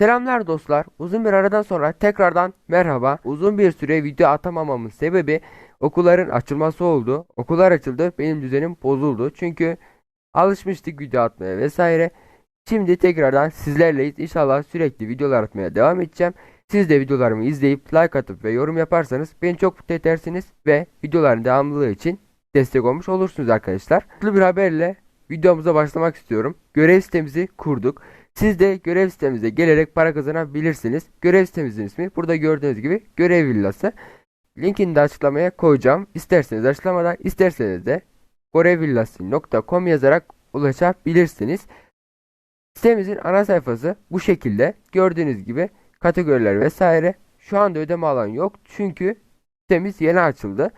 Selamlar dostlar. Uzun bir aradan sonra tekrardan merhaba. Uzun bir süre video atamamamın sebebi okulların açılması oldu. Okullar açıldı. Benim düzenim bozuldu. Çünkü alışmıştık video atmaya vesaire. Şimdi tekrardan sizlerleyiz. İnşallah sürekli videolar atmaya devam edeceğim. Siz de videolarımı izleyip like atıp ve yorum yaparsanız beni çok mutlu edersiniz ve videoların devamlılığı için destek olmuş olursunuz arkadaşlar. Mutlu bir haberle videomuza başlamak istiyorum. Görev sitemizi kurduk. Siz de görev sitemize gelerek para kazanabilirsiniz. Görev sitemizin ismi burada gördüğünüz gibi görev villası. Linkini de açıklamaya koyacağım. İsterseniz açıklamada isterseniz de görevvillası.com yazarak ulaşabilirsiniz. Sitemizin ana sayfası bu şekilde. Gördüğünüz gibi kategoriler vesaire. Şu anda ödeme alan yok. Çünkü sitemiz yeni açıldı.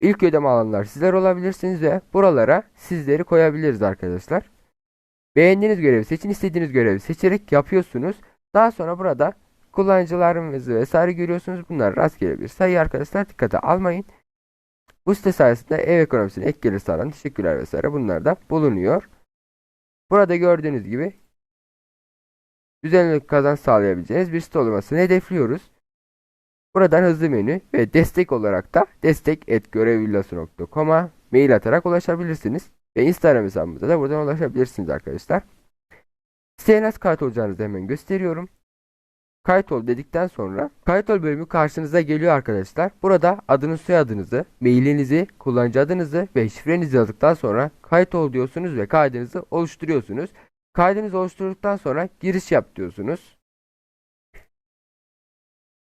İlk ödeme alanlar sizler olabilirsiniz ve buralara sizleri koyabiliriz arkadaşlar. Beğendiğiniz görevi seçin, istediğiniz görevi seçerek yapıyorsunuz. Daha sonra burada kullanıcılarımızı vesaire görüyorsunuz. Bunlar rastgele bir sayı arkadaşlar. Dikkate almayın. Bu site sayesinde ev ekonomisine ek gelir sağlanan teşekkürler vesaire bunlar da bulunuyor. Burada gördüğünüz gibi düzenli kazanç sağlayabileceğiniz bir site olmasını hedefliyoruz. Buradan hızlı menü ve destek olarak da destek.görevvillası.com'a mail atarak ulaşabilirsiniz. Ve Instagram hesabımıza da buradan ulaşabilirsiniz arkadaşlar. Siteye nasıl kayıt olacağınızı hemen gösteriyorum. Kayıt ol dedikten sonra kayıt ol bölümü karşınıza geliyor arkadaşlar. Burada adınız soyadınızı, mailinizi, kullanıcı adınızı ve şifrenizi yazdıktan sonra kayıt ol diyorsunuz ve kaydınızı oluşturuyorsunuz. Kaydınızı oluşturduktan sonra giriş yap diyorsunuz.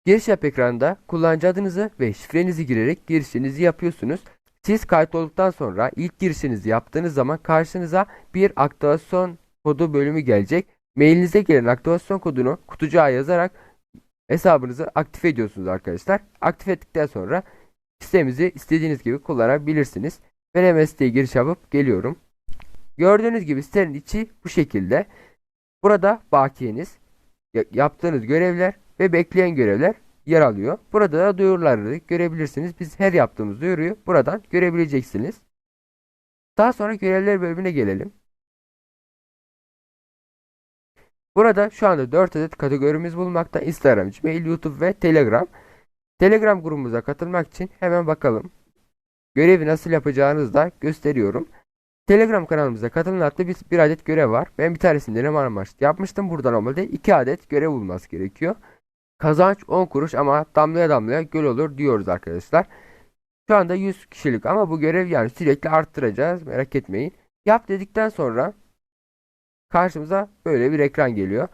Giriş yap ekranında kullanıcı adınızı ve şifrenizi girerek girişinizi yapıyorsunuz. Siz kayıt olduktan sonra ilk girişinizi yaptığınız zaman karşınıza bir aktivasyon kodu bölümü gelecek. Mailinize gelen aktivasyon kodunu kutucuğa yazarak hesabınızı aktif ediyorsunuz arkadaşlar. Aktif ettikten sonra sitemizi istediğiniz gibi kullanabilirsiniz. Ben siteye giriş yapıp geliyorum. Gördüğünüz gibi sitenin içi bu şekilde. Burada bakiyeniz, yaptığınız görevler ve bekleyen görevler yer alıyor. Burada da duyuruları görebilirsiniz. Biz her yaptığımız duyuruyu buradan görebileceksiniz. Daha sonra görevler bölümüne gelelim. Burada şu anda 4 adet kategorimiz bulunmakta. Instagram, Gmail, YouTube ve Telegram. Telegram grubumuza katılmak için hemen bakalım. Görevi nasıl yapacağınızı da gösteriyorum. Telegram kanalımıza katılın adlı bir, bir adet görev var. Ben bir tanesini deneme amaçlı yapmıştım. Buradan normalde 2 adet görev bulması gerekiyor. Kazanç 10 kuruş ama damlaya damlaya göl olur diyoruz arkadaşlar. Şu anda 100 kişilik ama bu görev yani sürekli arttıracağız. Merak etmeyin. Yap dedikten sonra karşımıza böyle bir ekran geliyor.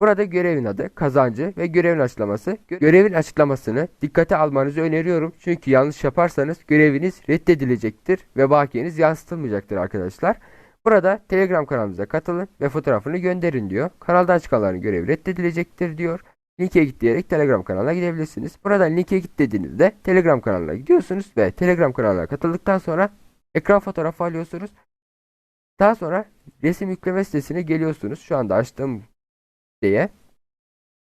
Burada görevin adı, kazancı ve görevin açıklaması. Görevin açıklamasını dikkate almanızı öneriyorum. Çünkü yanlış yaparsanız göreviniz reddedilecektir ve bakiyeniz yansıtılmayacaktır arkadaşlar. Burada Telegram kanalımıza katılın ve fotoğrafını gönderin diyor. Kanaldan çıkanların görevi reddedilecektir diyor. Linke git diyerek Telegram kanalına gidebilirsiniz. Buradan linke git dediğinizde Telegram kanalına gidiyorsunuz ve Telegram kanalına katıldıktan sonra ekran fotoğrafı alıyorsunuz. Daha sonra resim yükleme sitesine geliyorsunuz. Şu anda açtığım diye.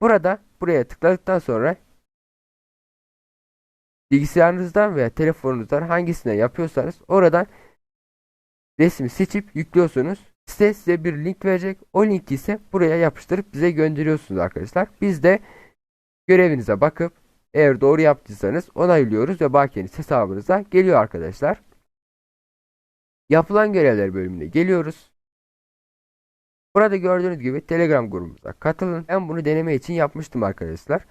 Burada buraya tıkladıktan sonra bilgisayarınızdan veya telefonunuzdan hangisine yapıyorsanız oradan resmi seçip yüklüyorsunuz. Site size bir link verecek. O linki ise buraya yapıştırıp bize gönderiyorsunuz arkadaşlar. Biz de görevinize bakıp eğer doğru yaptıysanız onaylıyoruz ve bakiyeniz hesabınıza geliyor arkadaşlar. Yapılan görevler bölümüne geliyoruz. Burada gördüğünüz gibi Telegram grubumuza katılın. Ben bunu deneme için yapmıştım arkadaşlar.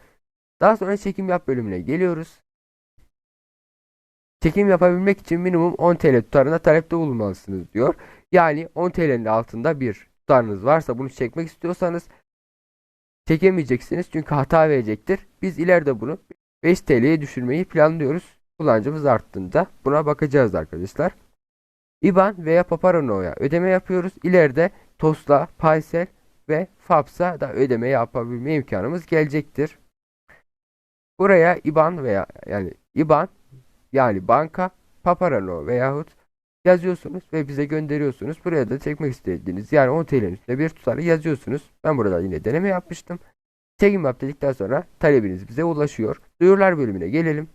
Daha sonra çekim yap bölümüne geliyoruz. Çekim yapabilmek için minimum 10 TL tutarında talepte bulunmalısınız diyor. Yani 10 TL'nin altında bir tutarınız varsa bunu çekmek istiyorsanız çekemeyeceksiniz çünkü hata verecektir. Biz ileride bunu 5 TL'ye düşürmeyi planlıyoruz. Kullanıcımız arttığında buna bakacağız arkadaşlar. IBAN veya Paparano'ya ödeme yapıyoruz. İleride TOS'la, Paysel ve FAPS'a da ödeme yapabilme imkanımız gelecektir. Buraya IBAN veya yani IBAN yani banka, Paparano veyahut yazıyorsunuz ve bize gönderiyorsunuz. Buraya da çekmek istediğiniz yani 10 TL'nin üstünde bir tutarı yazıyorsunuz. Ben burada yine deneme yapmıştım. Çekim yap dedikten sonra talebiniz bize ulaşıyor. Duyurular bölümüne gelelim.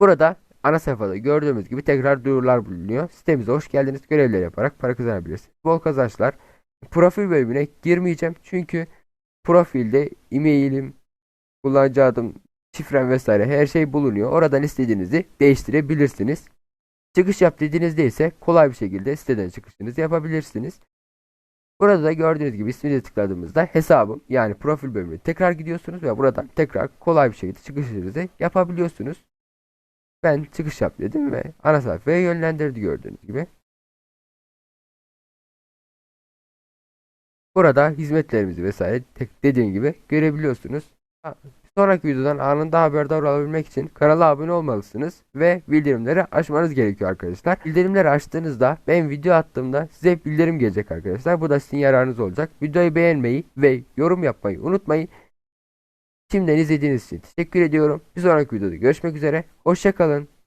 Burada ana sayfada gördüğümüz gibi tekrar duyurular bulunuyor. Sitemize hoş geldiniz. Görevler yaparak para kazanabilirsiniz. Bol kazançlar. Profil bölümüne girmeyeceğim çünkü profilde e-mailim, kullanıcı adım, şifrem vesaire her şey bulunuyor. Oradan istediğinizi değiştirebilirsiniz. Çıkış yap dediğinizde ise kolay bir şekilde siteden çıkışınızı yapabilirsiniz. Burada da gördüğünüz gibi ismini tıkladığımızda hesabım yani profil bölümüne tekrar gidiyorsunuz ve buradan tekrar kolay bir şekilde çıkışınızı yapabiliyorsunuz. Ben çıkış yap dedim ve ana sayfaya yönlendirdi gördüğünüz gibi. Burada hizmetlerimizi vesaire tek dediğim gibi görebiliyorsunuz. Sonraki videodan anında haberdar olabilmek için kanala abone olmalısınız ve bildirimleri açmanız gerekiyor arkadaşlar. Bildirimleri açtığınızda ben video attığımda size bildirim gelecek arkadaşlar. Bu da sizin yararınız olacak. Videoyu beğenmeyi ve yorum yapmayı unutmayın. Şimdiden izlediğiniz için teşekkür ediyorum. Bir sonraki videoda görüşmek üzere. Hoşçakalın.